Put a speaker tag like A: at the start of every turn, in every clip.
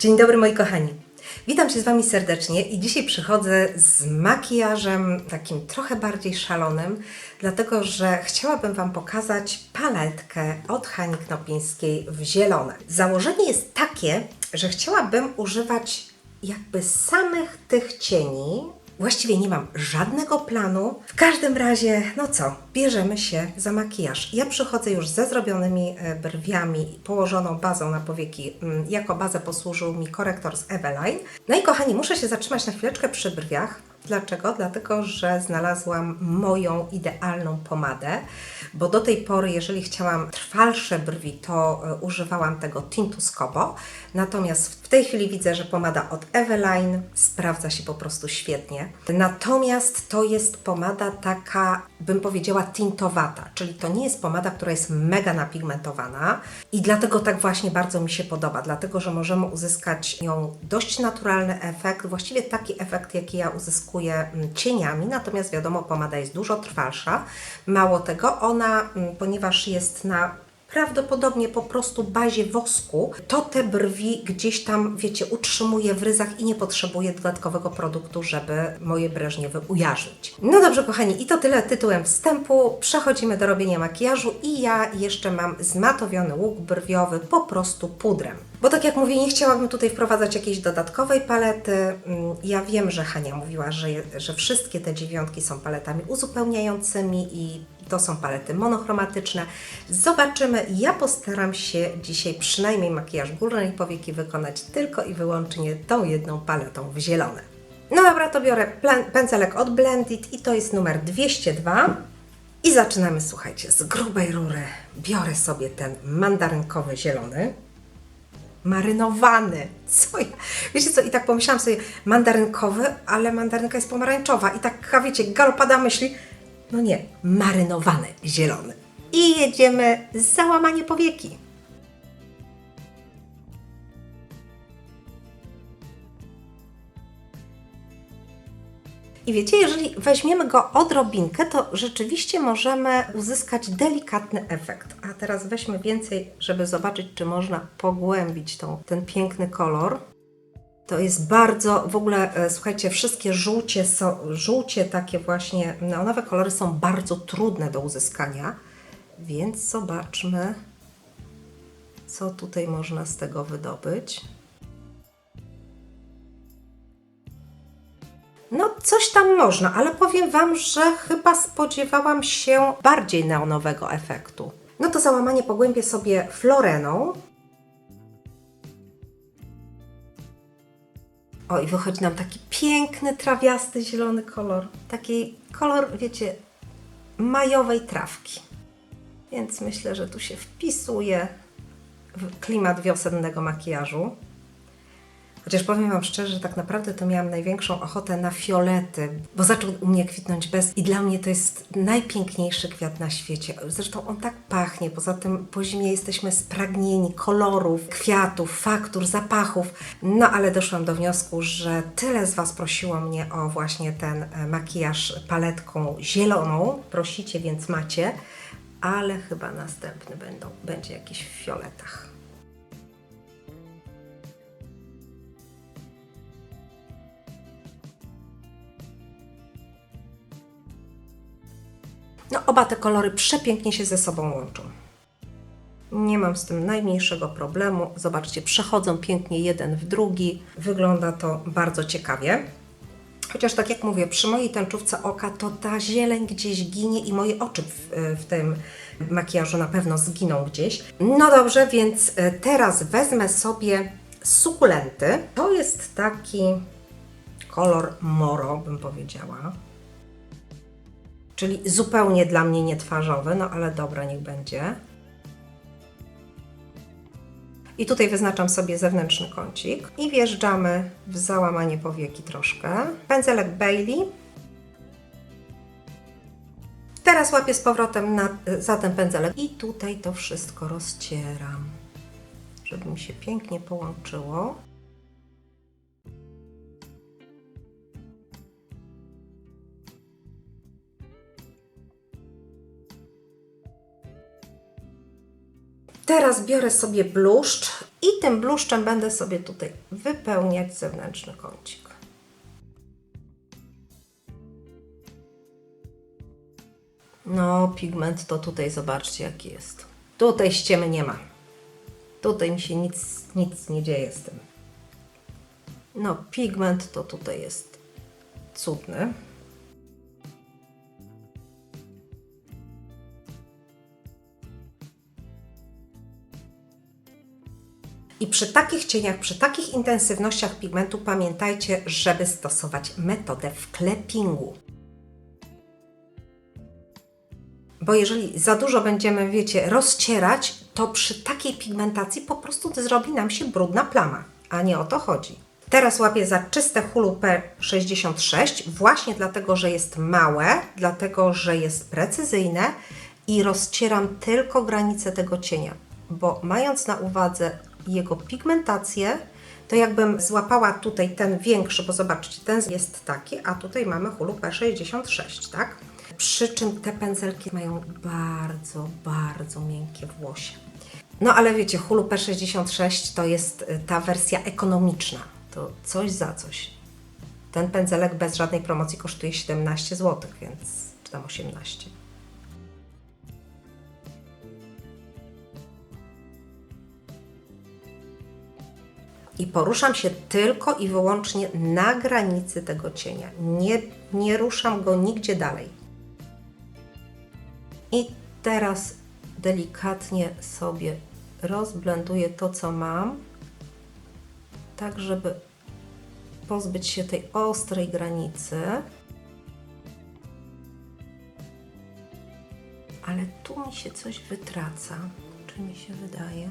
A: Dzień dobry moi kochani. Witam się z Wami serdecznie i dzisiaj przychodzę z makijażem takim trochę bardziej szalonym, dlatego że chciałabym Wam pokazać paletkę od Hani Knopińskiej w zielone. Założenie jest takie, że chciałabym używać jakby samych tych cieni. Właściwie nie mam żadnego planu. W każdym razie, no co, bierzemy się za makijaż. Ja przychodzę już ze zrobionymi e, brwiami położoną bazą na powieki. Mm, Jako bazę posłużył mi korektor z Eveline. No i kochani, muszę się zatrzymać na chwileczkę przy brwiach. Dlaczego? Dlatego, że znalazłam moją idealną pomadę, bo do tej pory, jeżeli chciałam trwalsze brwi, to e, używałam tego Tintu Scobo. Natomiast w tej chwili widzę, że pomada od Eveline sprawdza się po prostu świetnie. Natomiast to jest pomada taka, bym powiedziała, tintowata, czyli to nie jest pomada, która jest mega napigmentowana i dlatego tak właśnie bardzo mi się podoba, dlatego że możemy uzyskać nią dość naturalny efekt, właściwie taki efekt, jaki ja uzyskuję mm, cieniami, natomiast wiadomo, pomada jest dużo trwalsza. Mało tego, ona, mm, ponieważ jest na prawdopodobnie po prostu bazie wosku, to te brwi gdzieś tam, wiecie, utrzymuje w ryzach i nie potrzebuje dodatkowego produktu, żeby moje breżniewy ujarzmić. No dobrze, kochani, i to tyle tytułem wstępu. Przechodzimy do robienia makijażu i ja jeszcze mam zmatowiony łuk brwiowy po prostu pudrem. Bo tak jak mówię, nie chciałabym tutaj wprowadzać jakiejś dodatkowej palety. Mm, Ja wiem, że Hania mówiła, że, że wszystkie te dziewiątki są paletami uzupełniającymi i to są palety monochromatyczne. Zobaczymy. Ja postaram się dzisiaj przynajmniej makijaż górnej powieki wykonać tylko i wyłącznie tą jedną paletą w zielone. No dobra, to biorę pędzelek od Blendit i to jest numer 202. I zaczynamy, słuchajcie, z grubej rury. Biorę sobie ten mandarynkowy zielony marynowany. Co ja? Wiecie co, i tak pomyślałam sobie, mandarynkowy, ale mandarynka jest pomarańczowa. I tak, wiecie, galopada myśli, no nie, marynowany zielony. I jedziemy załamanie powieki. I wiecie, jeżeli weźmiemy go odrobinkę, to rzeczywiście możemy uzyskać delikatny efekt. A teraz weźmy więcej, żeby zobaczyć, czy można pogłębić tą, ten piękny kolor. To jest bardzo, w ogóle e, słuchajcie, wszystkie żółcie, są, żółcie takie właśnie neonowe kolory są bardzo trudne do uzyskania, więc zobaczmy, co tutaj można z tego wydobyć. No, coś tam można, ale powiem Wam, że chyba spodziewałam się bardziej neonowego efektu. No to załamanie pogłębię sobie floreną. O, i wychodzi nam taki piękny, trawiasty, zielony kolor. Taki kolor, wiecie, majowej trawki. Więc myślę, że tu się wpisuje w klimat wiosennego makijażu. Chociaż powiem Wam szczerze, że tak naprawdę to miałam największą ochotę na fiolety, bo zaczął u mnie kwitnąć bez i dla mnie to jest najpiękniejszy kwiat na świecie. Zresztą on tak pachnie, poza tym po zimie jesteśmy spragnieni kolorów, kwiatów, faktur, zapachów. No ale doszłam do wniosku, że tyle z Was prosiło mnie o właśnie ten e, makijaż paletką zieloną. Prosicie, więc macie, ale chyba następny będą, będzie jakiś w fioletach. No, oba te kolory przepięknie się ze sobą łączą. Nie mam z tym najmniejszego problemu. Zobaczcie, przechodzą pięknie jeden w drugi. Wygląda to bardzo ciekawie. Chociaż tak jak mówię, przy mojej tęczówce oka to ta zieleń gdzieś ginie i moje oczy w, w tym makijażu na pewno zginą gdzieś. No dobrze, więc e, teraz wezmę sobie sukulenty. To jest taki kolor moro, bym powiedziała czyli zupełnie dla mnie nietwarzowy, no ale dobra, niech będzie. I tutaj wyznaczam sobie zewnętrzny kącik i wjeżdżamy w załamanie powieki troszkę. Pędzelek Bailey. Teraz łapię z powrotem na, za ten pędzelek i tutaj to wszystko rozcieram, żeby mi się pięknie połączyło. Teraz biorę sobie bluszcz I tym bluszczem będę sobie tutaj wypełniać zewnętrzny kącik. No, pigment to tutaj zobaczcie jaki jest. Tutaj ściemy nie ma. Tutaj mi się nic, nic nie dzieje z tym. No, pigment to tutaj jest cudny. I przy takich cieniach, przy takich intensywnościach pigmentu pamiętajcie, żeby stosować metodę wklepingu. Bo jeżeli za dużo będziemy, wiecie, rozcierać, to przy takiej pigmentacji po prostu zrobi nam się brudna plama, a nie o to chodzi. Teraz łapię za czyste Hulu P66, właśnie dlatego, że jest małe, dlatego, że jest precyzyjne i rozcieram tylko granice tego cienia, bo mając na uwadze jego pigmentację, to jakbym złapała tutaj ten większy, bo zobaczcie, ten jest taki, a tutaj mamy Hulu P66, tak? Przy czym te pędzelki mają bardzo, bardzo miękkie włosie. No ale wiecie, Hulu P66 to jest y, ta wersja ekonomiczna. To coś za coś. Ten pędzelek bez żadnej promocji kosztuje 17 zł, więc czy tam 18. I poruszam się tylko i wyłącznie na granicy tego cienia. Nie, nie ruszam go nigdzie dalej. I teraz delikatnie sobie rozblenduję to, co mam, tak żeby pozbyć się tej ostrej granicy. Ale tu mi się coś wytraca. Czy mi się wydaje?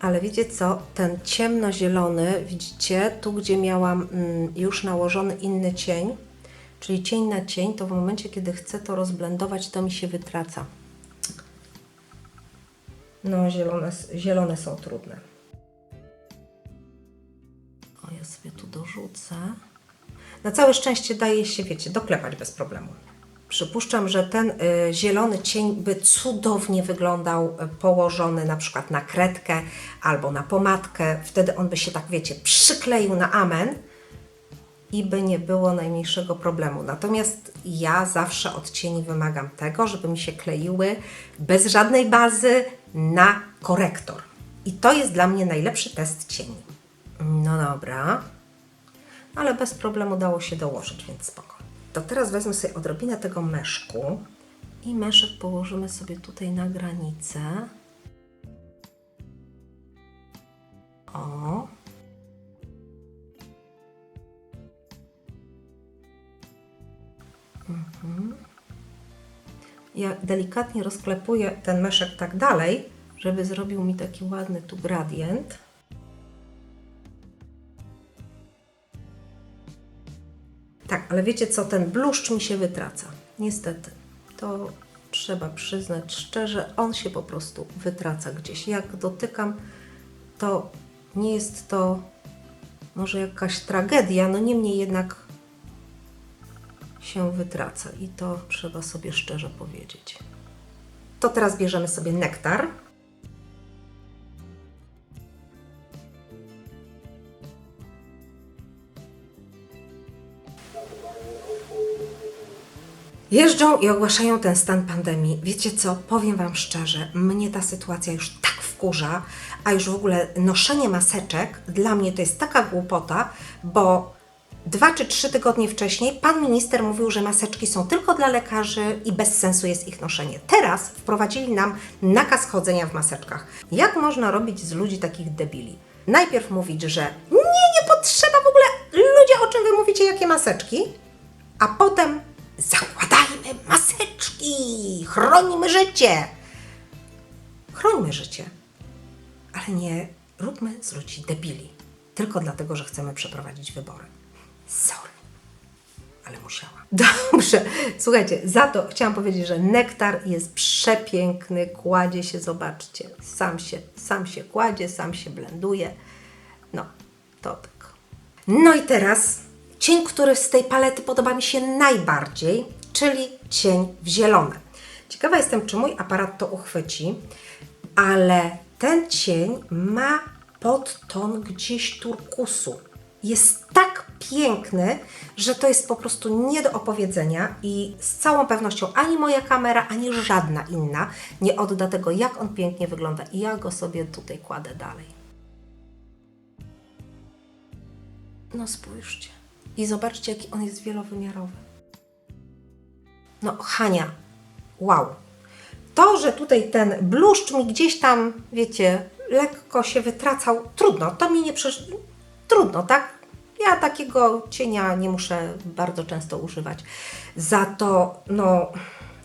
A: Ale wiecie co? Ten ciemnozielony, widzicie, tu gdzie miałam mm, już nałożony inny cień, czyli cień na cień, to w momencie, kiedy chcę to rozblendować, to mi się wytraca. No, zielone, zielone są trudne. O, ja sobie tu dorzucę. Na całe szczęście daje się, wiecie, doklepać bez problemu. Przypuszczam, że ten y, zielony cień by cudownie wyglądał y, położony na przykład na kredkę albo na pomadkę. Wtedy on by się tak, wiecie, przykleił na amen i by nie było najmniejszego problemu. Natomiast ja zawsze od cieni wymagam tego, żeby mi się kleiły bez żadnej bazy na korektor. I to jest dla mnie najlepszy test cieni. No dobra, ale bez problemu dało się dołożyć, więc spoko. To teraz wezmę sobie odrobinę tego meszku i meszek położymy sobie tutaj na granicę. O. Mhm. Ja delikatnie rozklepuję ten meszek tak dalej, żeby zrobił mi taki ładny tu gradient. Ale wiecie co, ten bluszcz mi się wytraca. Niestety. To trzeba przyznać szczerze, on się po prostu wytraca gdzieś. Jak dotykam, to nie jest to może jakaś tragedia, no niemniej jednak się wytraca i to trzeba sobie szczerze powiedzieć. To teraz bierzemy sobie nektar. Jeżdżą i ogłaszają ten stan pandemii. Wiecie co, powiem Wam szczerze, mnie ta sytuacja już tak wkurza, a już w ogóle noszenie maseczek dla mnie to jest taka głupota, bo dwa czy trzy tygodnie wcześniej pan minister mówił, że maseczki są tylko dla lekarzy i bez sensu jest ich noszenie. Teraz wprowadzili nam nakaz chodzenia w maseczkach. Jak można robić z ludzi takich debili? Najpierw mówić, że nie, nie potrzeba w ogóle, ludzie, o czym Wy mówicie, jakie maseczki? A potem zakładajmy maseczki, chronimy życie. Chronimy życie, ale nie róbmy z ludzi debili, tylko dlatego, że chcemy przeprowadzić wybory. Sorry, ale musiałam. Dobrze, słuchajcie, za to chciałam powiedzieć, że nektar jest przepiękny, kładzie się, zobaczcie, sam się, sam się kładzie, sam się blenduje. No, to tak. No i teraz cień, który z tej palety podoba mi się najbardziej, czyli cień w zielone. Ciekawa jestem, czy mój aparat to uchwyci, ale ten cień ma podton gdzieś turkusu. Jest tak piękny, że to jest po prostu nie do opowiedzenia i z całą pewnością ani moja kamera, ani żadna inna nie odda tego, jak on pięknie wygląda. I ja go sobie tutaj kładę dalej. No spójrzcie. I zobaczcie, jaki on jest wielowymiarowy. No, Hania, wow. To, że tutaj ten bluszcz mi gdzieś tam, wiecie, lekko się wytracał, trudno, to mi nie przesz... Trudno, tak? Ja takiego cienia nie muszę bardzo często używać. Za to, no,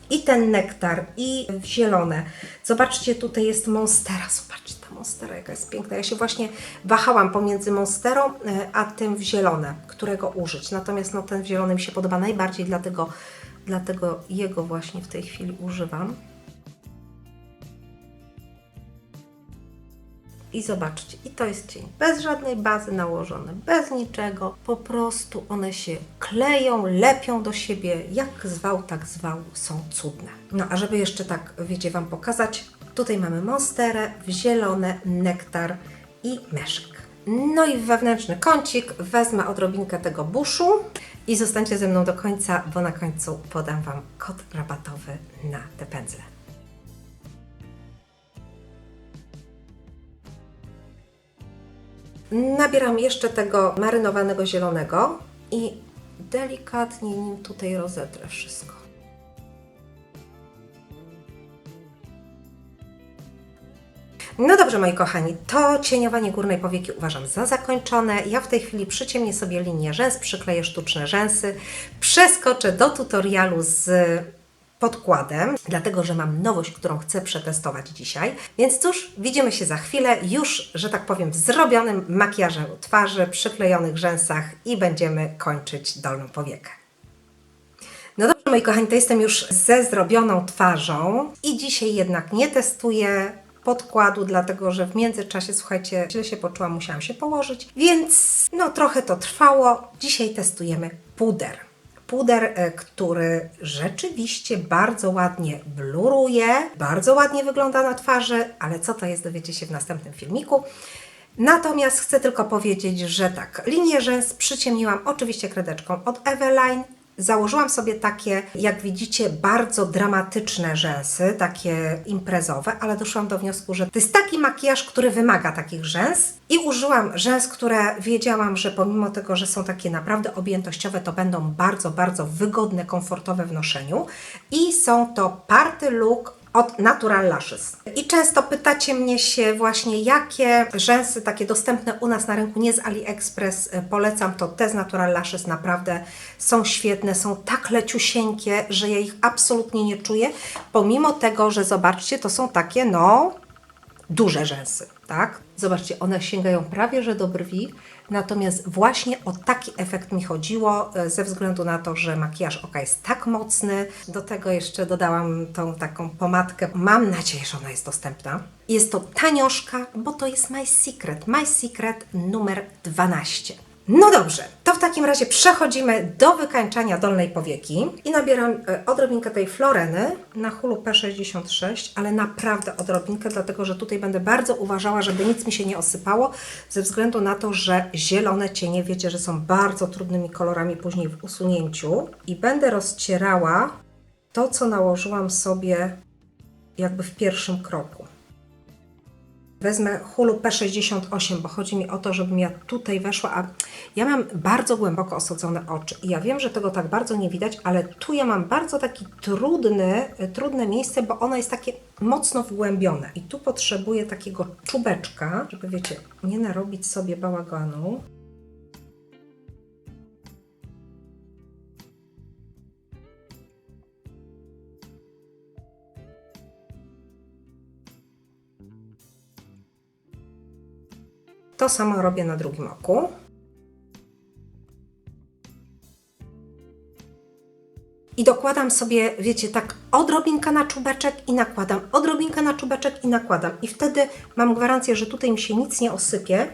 A: i ten nektar, i zielone. Zobaczcie, tutaj jest monstera. Zobaczcie, ta monstera, jaka jest piękna. Ja się właśnie wahałam pomiędzy monsterą, e, a tym w zielone, którego użyć. Natomiast no, ten w zielony mi się podoba najbardziej, dlatego, dlatego jego właśnie w tej chwili używam. I zobaczcie, i to jest cień. Bez żadnej bazy nałożone, bez niczego. Po prostu one się kleją, lepią do siebie. Jak zwał, tak zwał, są cudne. No a żeby jeszcze tak, wiecie, Wam pokazać, tutaj mamy monsterę, zielone, nektar i meszek. No i wewnętrzny kącik wezmę odrobinkę tego buszu i zostańcie ze mną do końca, bo na końcu podam Wam kod rabatowy na te pędzle. Nabieram jeszcze tego marynowanego zielonego i delikatnie nim tutaj rozetrę wszystko. No dobrze, moi kochani, to cieniowanie górnej powieki uważam za zakończone. Ja w tej chwili przyciemnię sobie linię rzęs, przykleję sztuczne rzęsy, przeskoczę do tutorialu z podkładem, dlatego że mam nowość, którą chcę przetestować dzisiaj. Więc cóż, widzimy się za chwilę, już, że tak powiem, w zrobionym makijażem twarzy, przyklejonych rzęsach i będziemy kończyć dolną powiekę. No dobrze, moi kochani, to jestem już ze zrobioną twarzą i dzisiaj jednak nie testuję podkładu, dlatego że w międzyczasie, słuchajcie, źle się poczułam, musiałam się położyć, więc no trochę to trwało. Dzisiaj testujemy puder. Puder, e, który rzeczywiście bardzo ładnie bluruje, bardzo ładnie wygląda na twarzy, ale co to jest, dowiecie się w następnym filmiku. Natomiast chcę tylko powiedzieć, że tak, linię rzęs przyciemniłam oczywiście kredeczką od Eveline. Założyłam sobie takie, jak widzicie, bardzo dramatyczne rzęsy, takie imprezowe, ale doszłam do wniosku, że to jest taki makijaż, który wymaga takich rzęs. I użyłam rzęs, które wiedziałam, że pomimo tego, że są takie naprawdę objętościowe, to będą bardzo, bardzo wygodne, komfortowe w noszeniu. I są to Party Look od Natural Lashes. I często pytacie mnie się właśnie, jakie rzęsy takie dostępne u nas na rynku, nie z AliExpress, e, polecam to te z Natural Lashes, naprawdę są świetne, są tak leciusieńkie, że ja ich absolutnie nie czuję, pomimo tego, że zobaczcie, to są takie no duże rzęsy, tak? Zobaczcie, one sięgają prawie że do brwi, natomiast właśnie o taki efekt mi chodziło, e, ze względu na to, że makijaż oka jest tak mocny. Do tego jeszcze dodałam tą taką pomadkę. Mam nadzieję, że ona jest dostępna. Jest to tanioszka, bo to jest My Secret. My Secret numer 12. No dobrze, to w takim razie przechodzimy do wykańczania dolnej powieki i nabieram e, odrobinkę tej floreny na hulu P66, ale naprawdę odrobinkę, dlatego że tutaj będę bardzo uważała, żeby nic mi się nie osypało, ze względu na to, że zielone cienie wiecie, że są bardzo trudnymi kolorami później w usunięciu i będę rozcierała to, co nałożyłam sobie jakby w pierwszym kroku. Wezmę hulu P68, bo chodzi mi o to, żebym ja tutaj weszła, a ja mam bardzo głęboko osadzone oczy i ja wiem, że tego tak bardzo nie widać, ale tu ja mam bardzo taki trudny, trudne miejsce, bo ono jest takie mocno wgłębione i tu potrzebuję takiego czubeczka, żeby wiecie, nie narobić sobie bałaganu. To samo robię na drugim oku. I dokładam sobie, wiecie, tak odrobinkę na czubeczek i nakładam, odrobinkę na czubeczek i nakładam. I wtedy mam gwarancję, że tutaj mi się nic nie osypie.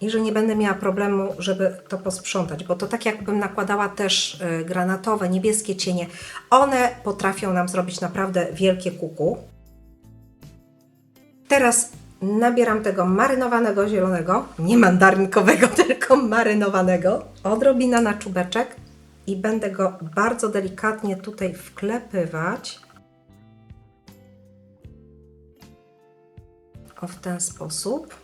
A: i że nie będę miała problemu, żeby to posprzątać, bo to tak jakbym nakładała też y, granatowe, niebieskie cienie. One potrafią nam zrobić naprawdę wielkie kuku. Teraz nabieram tego marynowanego zielonego, nie mandarynkowego, tylko marynowanego. Odrobina na czubeczek i będę go bardzo delikatnie tutaj wklepywać. O w ten sposób.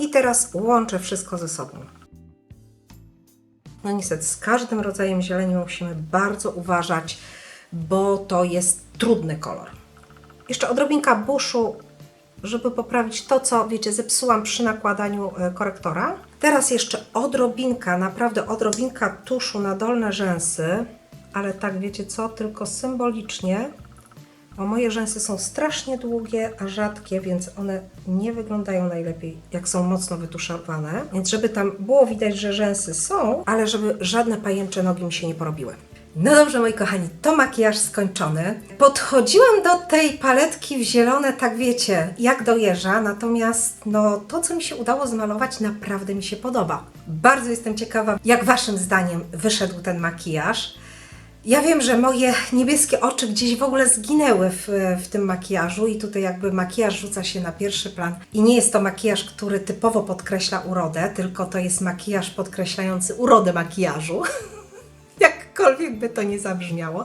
A: I teraz łączę wszystko ze sobą. No niestety, z każdym rodzajem zieleni musimy bardzo uważać, bo to jest trudny kolor. Jeszcze odrobinka buszu, żeby poprawić to, co wiecie, zepsułam przy nakładaniu e, korektora. Teraz jeszcze odrobinka, naprawdę odrobinka tuszu na dolne rzęsy, ale tak wiecie co, tylko symbolicznie, bo moje rzęsy są strasznie długie, a rzadkie, więc one nie wyglądają najlepiej, jak są mocno wytuszowane. Więc żeby tam było widać, że rzęsy są, ale żeby żadne pajęcze nogi mi się nie porobiły. No dobrze, moi kochani, to makijaż skończony. Podchodziłam do tej paletki w zielone, tak wiecie, jak do jeża, natomiast no, to, co mi się udało zmalować, naprawdę mi się podoba. Bardzo jestem ciekawa, jak Waszym zdaniem wyszedł ten makijaż. Ja wiem, że moje niebieskie oczy gdzieś w ogóle zginęły w, w tym makijażu i tutaj jakby makijaż rzuca się na pierwszy plan. I nie jest to makijaż, który typowo podkreśla urodę, tylko to jest makijaż podkreślający urodę makijażu. Jakkolwiek by to nie zabrzmiało.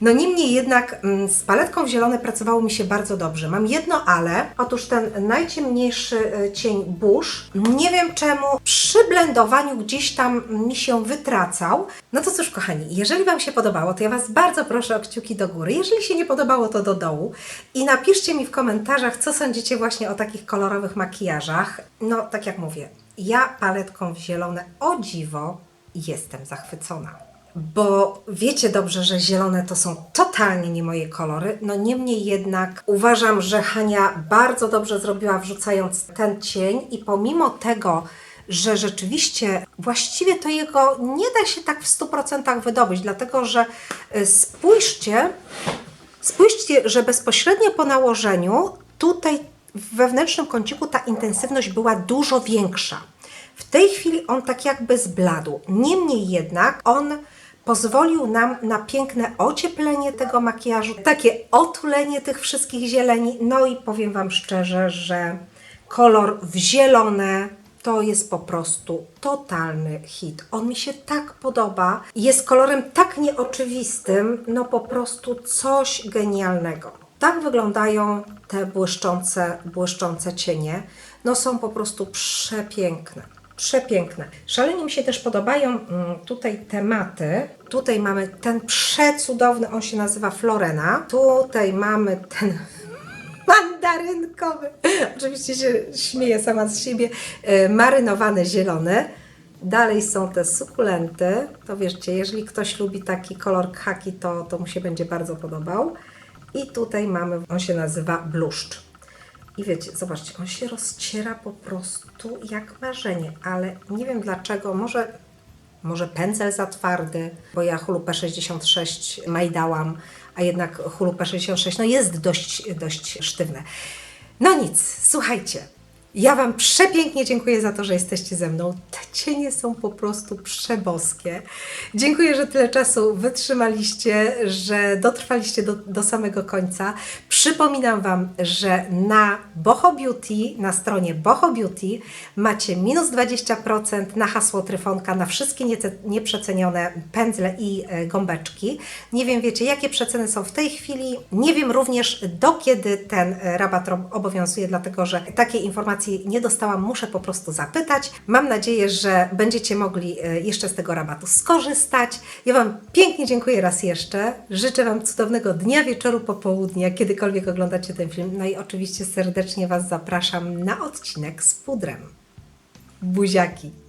A: No niemniej jednak mm, z paletką w zielone pracowało mi się bardzo dobrze. Mam jedno ale, otóż ten najciemniejszy e, cień burz, nie wiem czemu przy blendowaniu gdzieś tam mi się wytracał. No to cóż kochani, jeżeli Wam się podobało, to ja Was bardzo proszę o kciuki do góry. Jeżeli się nie podobało, to do dołu. I napiszcie mi w komentarzach, co sądzicie właśnie o takich kolorowych makijażach. No tak jak mówię, ja paletką w zielone o dziwo jestem zachwycona bo wiecie dobrze, że zielone to są totalnie nie moje kolory. No niemniej jednak uważam, że Hania bardzo dobrze zrobiła wrzucając ten cień i pomimo tego, że rzeczywiście właściwie to jego nie da się tak w 100% wydobyć, dlatego że y, spójrzcie, spójrzcie, że bezpośrednio po nałożeniu tutaj w wewnętrznym kąciku ta intensywność była dużo większa. W tej chwili on tak jakby zbladł. Niemniej jednak on pozwolił nam na piękne ocieplenie tego makijażu, takie otulenie tych wszystkich zieleni. No i powiem Wam szczerze, że kolor w zielone to jest po prostu totalny hit. On mi się tak podoba. Jest kolorem tak nieoczywistym, no po prostu coś genialnego. Tak wyglądają te błyszczące, błyszczące cienie. No są po prostu przepiękne. Przepiękne. Szalenie mi się też podobają mm, tutaj tematy. Tutaj mamy ten przecudowny, on się nazywa Florena. Tutaj mamy ten mandarynkowy. Oczywiście się śmieję sama z siebie. e, Marynowane zielone. Dalej są te sukulenty. To wiecie, jeżeli ktoś lubi taki kolor khaki, to, to mu się będzie bardzo podobał. I tutaj mamy, on się nazywa bluszcz. I wiecie, zobaczcie, on się rozciera po prostu jak marzenie, ale nie wiem dlaczego, może, może pędzel za twardy, bo ja Hulupę 66 majdałam, a jednak Hulupę 66 no jest dość, dość sztywne. No nic, słuchajcie, ja Wam przepięknie dziękuję za to, że jesteście ze mną. Te cienie są po prostu przeboskie. Dziękuję, że tyle czasu wytrzymaliście, że dotrwaliście do, do samego końca. Przypominam Wam, że na Boho Beauty, na stronie Boho Beauty macie minus 20% na hasło Tryfonka na wszystkie nieprzecenione pędzle i e, gąbeczki. Nie wiem, wiecie, jakie przeceny są w tej chwili. Nie wiem również, do kiedy ten e, rabat obowiązuje, dlatego że takiej informacji nie dostałam. Muszę po prostu zapytać. Mam nadzieję, że będziecie mogli e, jeszcze z tego rabatu skorzystać. Ja Wam pięknie dziękuję raz jeszcze. Życzę Wam cudownego dnia, wieczoru, popołudnia, kiedykolwiek oglądacie ten film. No i oczywiście serdecznie Was zapraszam na odcinek z pudrem. Buziaki!